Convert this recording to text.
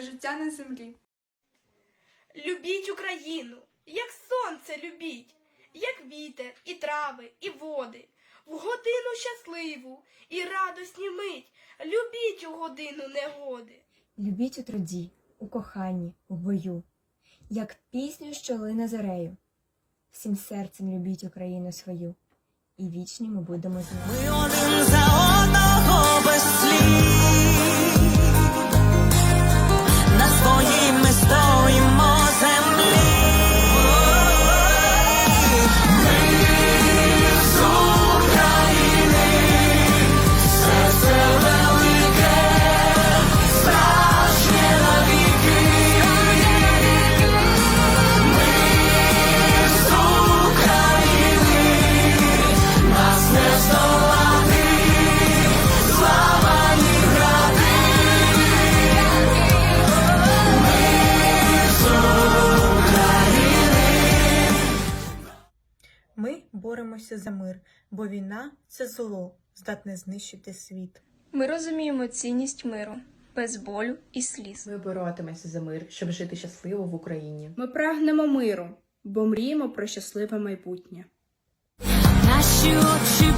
життя на землі. Любіть Україну, як сонце любіть, як вітер, і трави, і води. В годину щасливу і радосні мить. Любіть у годину негоди. Любіть у труді, у коханні, в бою, як пісню, що лине зарею. Всім серцем любіть Україну свою, і вічні ми будемо з нею. Боремося за мир, бо війна це зло, здатне знищити світ. Ми розуміємо цінність миру, без болю і сліз. Ми боротимемося за мир, щоб жити щасливо в Україні. Ми прагнемо миру, бо мріємо про щасливе майбутнє. Наші очі